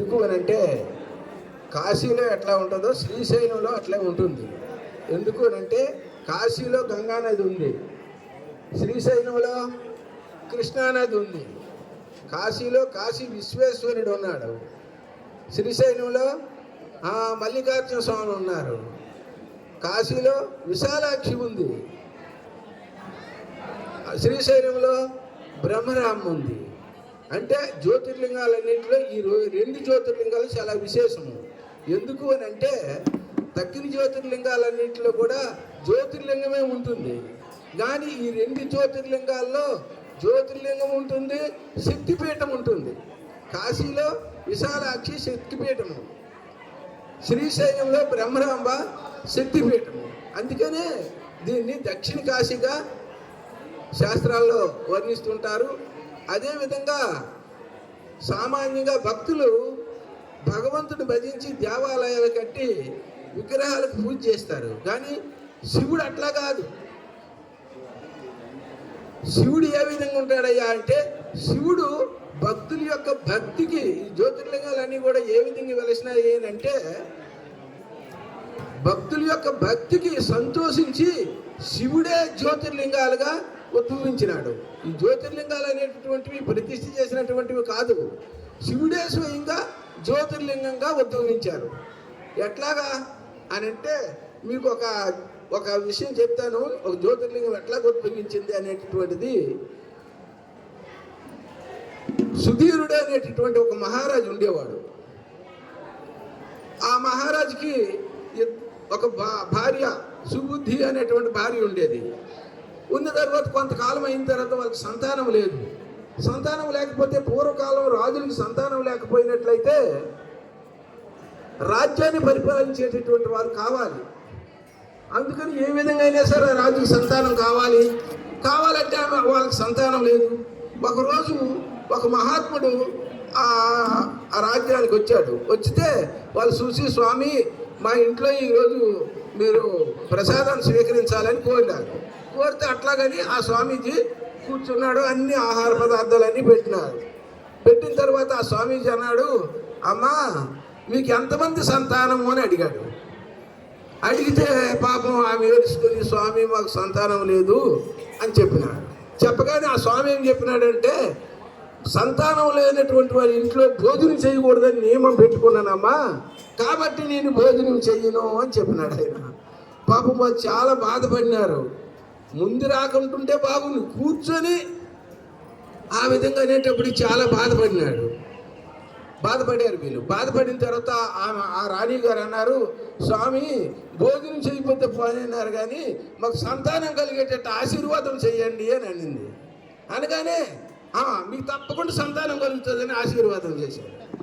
ఎందుకు అని అంటే కాశీలో ఎట్లా ఉంటుందో శ్రీశైలంలో అట్లే ఉంటుంది. ఎందుకు అని అంటే కాశీలో గంగా నది ఉంది. శ్రీశైలంలో కృష్ణానది ఉంది. కాశీలో కాశీ విశ్వేశ్వరుడు ఉన్నాడు. శ్రీశైలంలో మల్లికార్జున స్వామి ఉన్నారు. కాశీలో విశాలాక్షి ఉంది. శ్రీశైలంలో బ్రహ్మరామ్ ఉంది. అంటే జ్యోతిర్లింగాలన్నింటిలో ఈ రో- రెండు జ్యోతిర్లింగాలు చాలా విశేషము. ఎందుకు అని అంటే తక్కిన జ్యోతిర్లింగాలన్నింటిలో కూడా జ్యోతిర్లింగమే ఉంటుంది. కానీ ఈ రెండు జ్యోతిర్లింగాల్లో జ్యోతిర్లింగం ఉంటుంది శక్తిపీఠం ఉంటుంది. కాశీలో విశాలాక్షి శక్తిపీఠము. శ్రీశైలంలో బ్రహ్మరాంబ శక్తిపీఠము. అందుకనే దీన్ని దక్షిణ కాశీగా శాస్త్రాల్లో వర్ణిస్తుంటారు. అదేవిధంగా సామాన్యంగా భక్తులు భగవంతుడు భజించి దేవాలయాలు కట్టి విగ్రహాలకు పూజ చేస్తారు. కానీ శివుడు అట్లా కాదు. శివుడు ఏ విధంగా ఉంటాడయ్యా అంటే శివుడు భక్తుల యొక్క భక్తికి ఈ జ్యోతిర్లింగాలన్నీ కూడా ఏ విధంగా వెలసినాయి అంటే భక్తుల యొక్క భక్తికి సంతోషించి శివుడే జ్యోతిర్లింగాలుగా ఉద్భవించినాడు. ఈ జ్యోతిర్లింగాలు అనేటటువంటివి ప్రతిష్ఠ చేసినటువంటివి కాదు. శివుడే స్వయంగా జ్యోతిర్లింగంగా ఉద్భవించారు. ఎట్లాగా అని అంటే మీకు ఒక ఒక విషయం చెప్తాను. ఒక జ్యోతిర్లింగం ఎట్లా ఉద్భవించింది అనేటటువంటిది. సుధీరుడు అనేటటువంటి ఒక మహారాజు ఉండేవాడు. ఆ మహారాజుకి ఒక భా- భార్య సుబుద్ధి అనేటువంటి భార్య ఉండేది. ఉన్న తర్వాత కొంతకాలం అయిన తర్వాత వాళ్ళకి సంతానం లేదు. సంతానం లేకపోతే పూర్వకాలం రాజులకు సంతానం లేకపోయినట్లయితే రాజ్యాన్ని పరిపాలించేటటువంటి వారు కావాలి. అందుకని ఏ విధంగా అయినా సరే రాజుకి సంతానం కావాలి. కావాలంటే ఆమె- వాళ్ళకి సంతానం లేదు. ఒకరోజు ఒక మహాత్ముడు ఆ ఆ రాజ్యానికి వచ్చాడు. వచ్చితే వాళ్ళు చూసి స్వామి మా ఇంట్లో ఈరోజు మీరు ప్రసాదాన్ని స్వీకరించాలని కోరినారు. కోరితే అట్లాగని ఆ స్వామీజీ కూర్చున్నాడు అన్ని ఆహార పదార్థాలన్నీ పెట్టినారు. పెట్టిన తర్వాత ఆ స్వామీజీ అన్నాడు అమ్మా మీకు ఎంతమంది సంతానము? అని అడిగాడు. అడిగితే పాపం ఆమె ఏడుచుకుని స్వామి మాకు సంతానం లేదు అని చెప్పినాడు. చెప్పగానే ఆ స్వామి ఏం చెప్పినాడంటే సంతానం లేనటువంటి వారి ఇంట్లో భోజనం చేయకూడదని నియమం పెట్టుకున్నానమ్మా కాబట్టి నేను భోజనం చెయ్యను అని చెప్పినాడు ఆయన. పాపం వాళ్ళు చాలా బాధపడినారు. ముందు రాకుంటుంటే బాగుంది కూర్చొని ఆ విధంగా అనేటప్పుడు చాలా బాధపడినాడు. బాధపడారు వీళ్ళు. బాధపడిన తర్వాత ఆమె ఆ రాణి గారు అన్నారు స్వామి భోజనం చేయకపోతే పోనీ అన్నారు. కానీ మాకు సంతానం కలిగేటట్టు ఆశీర్వాదం చేయండి అని అనింది. అనగానే మీకు తప్పకుండా సంతానం కలుగుతుందని ఆశీర్వాదం చేశారు.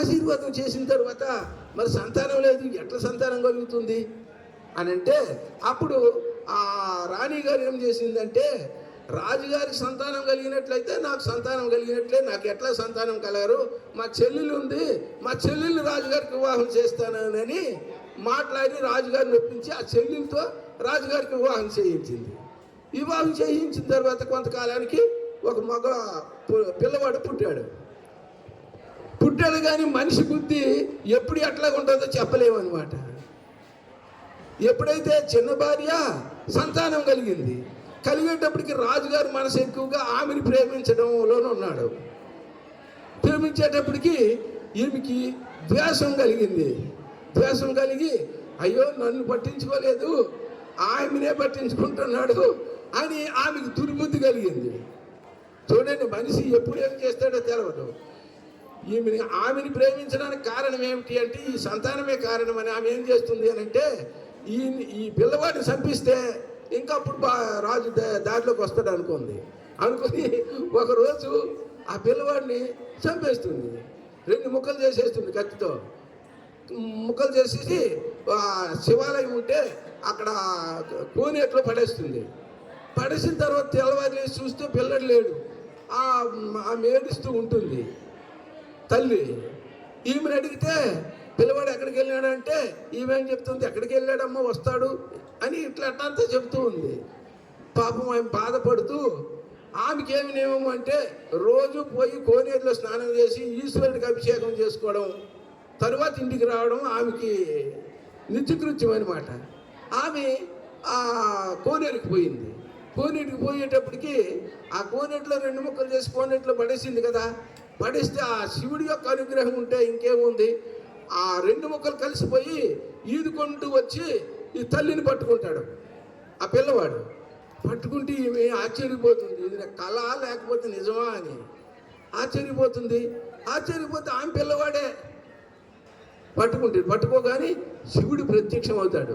ఆశీర్వాదం చేసిన తర్వాత మరి సంతానం లేదు ఎట్లా సంతానం కలుగుతుంది? అని అంటే అప్పుడు ఆ రాణి గారు ఏం చేసిందంటే రాజుగారికి సంతానం కలిగినట్లయితే నాకు సంతానం కలిగినట్లే నాకు ఎట్లా సంతానం కలగరు? మా చెల్లెలు ఉంది మా చెల్లెలు రాజుగారికి వివాహం చేస్తానని మాట్లాడి రాజుగారిని ఒప్పించి ఆ చెల్లెలతో రాజుగారికి వివాహం చేయించింది. వివాహం చేయించిన తర్వాత కొంతకాలానికి ఒక మగ పు- పిల్లవాడు పుట్టాడు. పుట్టాడు కానీ మనిషి బుద్ధి ఎప్పుడు ఎట్లా ఉంటుందో చెప్పలేము అనమాట ఎప్పుడైతే చిన్న భార్య సంతానం కలిగింది. కలిగేటప్పటికి రాజుగారి మనసు ఎక్కువగా ఆమెను ప్రేమించడంలోనే ఉన్నాడు. ప్రేమించేటప్పటికి ఈమెకి ద్వేషం కలిగింది. ద్వేషం కలిగి అయ్యో నన్ను పట్టించుకోలేదు. ఆమెనే పట్టించుకుంటున్నాడు అని ఆమెకు దుర్బుద్ధి కలిగింది. చూడండి మనిషి ఎప్పుడు ఏం చేస్తాడో తెలవదు. ఈమెని ఆమెని ప్రేమించడానికి కారణం ఏమిటి అంటే ఈ సంతానమే కారణం అని ఆమె ఏం చేస్తుంది అని అంటే ఈ ఈ పిల్లవాడిని చంపిస్తే ఇంకా అప్పుడు రాజు దారిలోకి వస్తాడు అనుకుంది అనుకుని ఒకరోజు ఆ పిల్లవాడిని చంపేస్తుంది. రెండు ముక్కలు చేసేస్తుంది కత్తితో. ముక్కలు చేసేసి శివాలయం ఉంటే అక్కడ కోనేట్లో పడేస్తుంది. పడేసిన తర్వాత తెల్లవారి చూస్తే పిల్లడు లేడు. ఆ ఆమె ఏడుస్తూ ఉంటుంది. తల్లి ఈమెను అడిగితే పిల్లవాడు ఎక్కడికి వెళ్ళాడంటే ఈమెం చెప్తుంది? ఎక్కడికి వెళ్ళాడమ్మా? వస్తాడు. అని ఇట్లా అట్లంతా చెప్తూ ఉంది. పాపం ఆమె బాధపడుతూ ఆమెకి ఏమి నియమం అంటే రోజు పోయి కోనేరులో స్నానం చేసి ఈశ్వరుడికి అభిషేకం చేసుకోవడం తరువాత ఇంటికి రావడం ఆమెకి నిత్యకృత్యం అనమాట ఆమె కోనేరుకి పోయింది. కోనేటికి పోయేటప్పటికి ఆ కోనేటిలో రెండు ముక్కలు చేసి కోనేటిలో పడేసింది కదా. పడేస్తే ఆ శివుడి యొక్క అనుగ్రహం ఉంటే ఇంకేముంది? ఆ రెండు ముక్కలు కలిసిపోయి ఈదుకుంటూ వచ్చి ఈ తల్లిని పట్టుకుంటాడు. ఆ పిల్లవాడు పట్టుకుంటే ఈమె ఆశ్చర్యపోతుంది. ఇది నా కళ లేకపోతే నిజమా అని. ఆశ్చర్యపోతుంది. ఆశ్చర్యపోతే ఆమె పిల్లవాడే పట్టుకుంటాడు పట్టుకోగానే శివుడు ప్రత్యక్షం అవుతాడు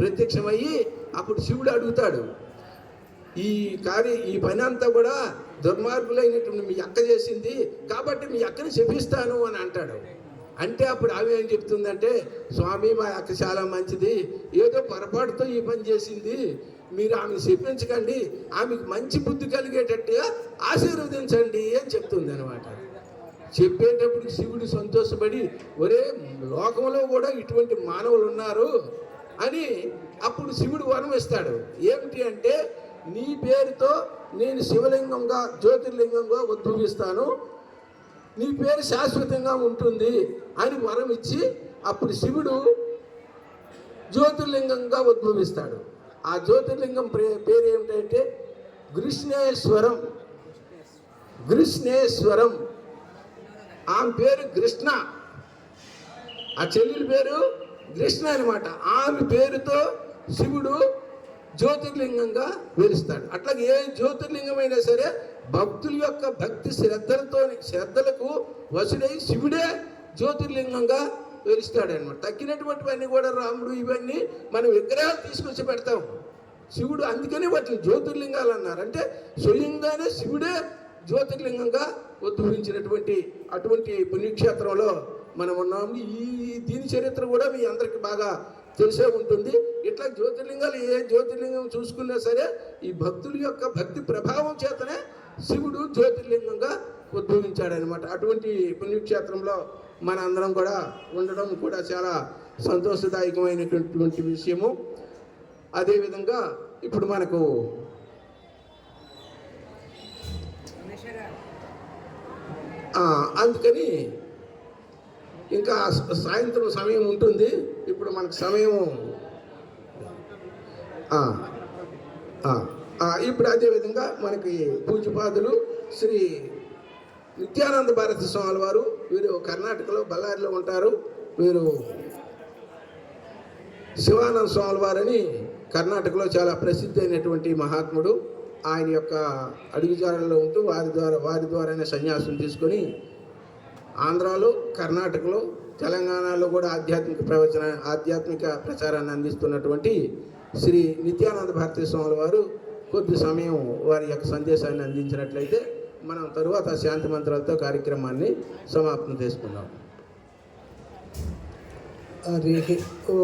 ప్రత్యక్షమయ్యి అప్పుడు శివుడు అడుగుతాడు ఈ కార్య ఈ పని అంతా కూడా దుర్మార్గులైనటువంటి మీ అక్క చేసింది. కాబట్టి మీ అక్కని శపిస్తాను అని అంటాడు. అంటే అప్పుడు ఆమె ఏం చెప్తుందంటే స్వామి మా అక్క చాలా మంచిది. ఏదో పొరపాటుతో ఈ పని చేసింది. మీరు ఆమె చెప్పించకండి ఆమెకు మంచి బుద్ధి కలిగేటట్టుగా ఆశీర్వదించండి అని చెప్తుంది అనమాట చెప్పేటప్పుడు శివుడు సంతోషపడి ఒరే లోకంలో కూడా ఇటువంటి మానవులు ఉన్నారు అని అప్పుడు శివుడు వరం ఇస్తాడు. ఏమిటి అంటే నీ పేరుతో నేను శివలింగంగా జ్యోతిర్లింగంగా ఉద్భవిస్తాను. నీ పేరు శాశ్వతంగా ఉంటుంది అని వరం ఇచ్చి అప్పుడు శివుడు జ్యోతిర్లింగంగా ఉద్భవిస్తాడు. ఆ జ్యోతిర్లింగం పేరు ఏమిటంటే కృష్ణేశ్వరం. కృష్ణేశ్వరం. ఆమె పేరు కృష్ణ. ఆ చెల్లెలి పేరు కృష్ణ అనమాట ఆమె పేరుతో శివుడు జ్యోతిర్లింగంగా వెలుస్తాడు అట్లాగే ఏ జ్యోతిర్లింగమైనా సరే భక్తుల యొక్క భక్తి శ్రద్ధలతో శ్రద్ధలకు వసుడై శివుడే జ్యోతిర్లింగంగా వెలుస్తాడనమాట తక్కినటువంటివన్నీ కూడా రాముడు ఇవన్నీ మనం విగ్రహాలు తీసుకొచ్చి పెడతాం. శివుడు అందుకనే వాటిని జ్యోతిర్లింగాలు అన్నారు. అంటే స్వయంగానే శివుడే జ్యోతిర్లింగంగా ఉద్భవించినటువంటి అటువంటి పుణ్యక్షేత్రంలో మనం ఉన్నాం. ఈ దీని చరిత్ర కూడా మీ అందరికి బాగా తెలిసే ఉంటుంది. ఇట్లా జ్యోతిర్లింగాలు ఏ జ్యోతిర్లింగం చూసుకున్నా సరే ఈ భక్తుల యొక్క భక్తి ప్రభావం చేతనే శివుడు జ్యోతిర్లింగంగా ఉద్భవించాడనమాట. అటువంటి పుణ్యక్షేత్రంలో మన అందరం కూడా ఉండడం కూడా చాలా సంతోషదాయకమైనటువంటి విషయము. అదేవిధంగా ఇప్పుడు మనకు అందుకని ఇంకా సాయంత్రం సమయం ఉంటుంది. ఇప్పుడు మనకు సమయం ఆ, ఆ, ఇప్పుడు అదేవిధంగా మనకి పూజపాదులు శ్రీ నిత్యానంద భారతి స్వామి వారు వీరు కర్ణాటకలో బళ్ళారిలో ఉంటారు. వీరు శివానంద స్వామి వారని కర్ణాటకలో చాలా ప్రసిద్ధి అయినటువంటి మహాత్ముడు. ఆయన యొక్క అడుగుజాడల్లో ఉంటూ వారి ద్వారా వారి ద్వారానే సన్యాసం తీసుకొని ఆంధ్రాలో కర్ణాటకలో తెలంగాణలో కూడా ఆధ్యాత్మిక ప్రవచన ఆధ్యాత్మిక ప్రచారాన్ని అందిస్తున్నటువంటి శ్రీ నిత్యానంద భారతీ స్వామి వారు కొద్ది సమయం వారి యొక్క సందేశాన్ని అందించినట్లయితే మనం తరువాత శాంతి మంత్రాలతో కార్యక్రమాన్ని సమాప్తం చేసుకుందాం. హరి ఓ